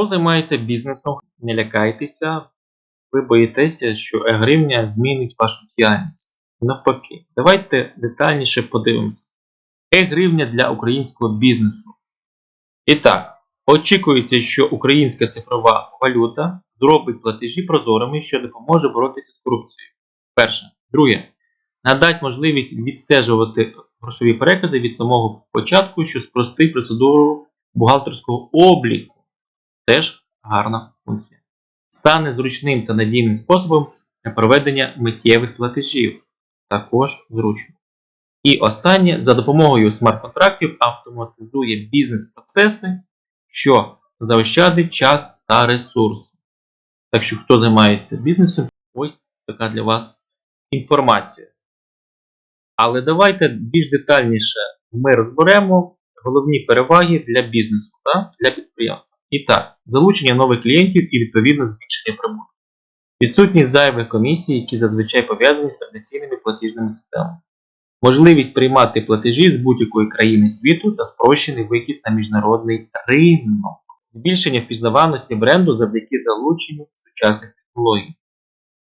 Хто займається бізнесом, не лякайтеся, ви боїтеся, що е-гривня змінить вашу діяльність. Навпаки, давайте детальніше подивимося. Е-гривня для українського бізнесу. І так, очікується, що українська цифрова валюта зробить платежі прозорими, що допоможе боротися з корупцією. Перше. Друге. Надасть можливість відстежувати грошові перекази від самого початку, що спростить процедуру бухгалтерського обліку. Теж гарна функція. Стане зручним та надійним способом для проведення миттєвих платежів. Також зручно. І останнє, за допомогою смарт-контрактів автоматизує бізнес-процеси, що заощадить час та ресурси. Так що, хто займається бізнесом, ось така для вас інформація. Але давайте більш детальніше ми розберемо головні переваги для бізнесу та для підприємства. І так, залучення нових клієнтів і відповідно збільшення прибутку. Відсутність зайвих комісій, які зазвичай пов'язані з традиційними платіжними системами. Можливість приймати платежі з будь-якої країни світу та спрощений вихід на міжнародний ринок. Збільшення впізнаваності бренду завдяки залученню сучасних технологій.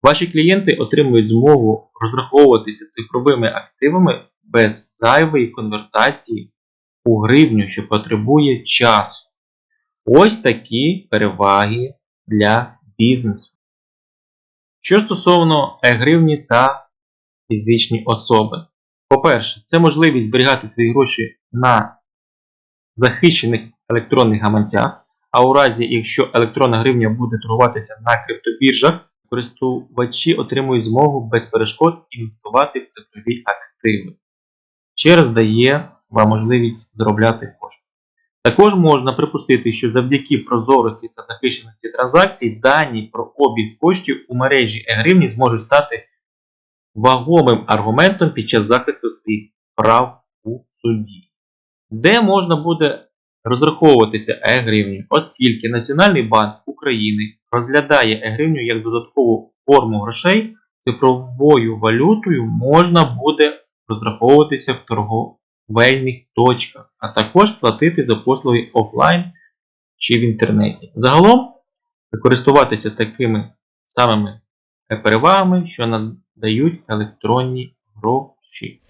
Ваші клієнти отримують змогу розраховуватися цифровими активами без зайвої конвертації у гривню, що потребує часу. Ось такі переваги для бізнесу. Що стосовно е-гривні та фізичні особи. По-перше, це можливість зберігати свої гроші на захищених електронних гаманцях, а у разі, якщо електронна гривня буде торгуватися на криптобіржах, користувачі отримують змогу без перешкод інвестувати в цифрові активи. Ще раз дає вам можливість заробляти кошти. Також можна припустити, що завдяки прозорості та захищеності транзакцій дані про обіг коштів у мережі e-гривні зможуть стати вагомим аргументом під час захисту своїх прав у суді, де можна буде розраховуватися e-гривню, оскільки Національний банк України розглядає e-гривню як додаткову форму грошей, цифровою валютою можна буде розраховуватися в торговельних точках, а також платити за послуги офлайн чи в інтернеті. Загалом користуватися такими самими перевагами, що надають електронні гроші.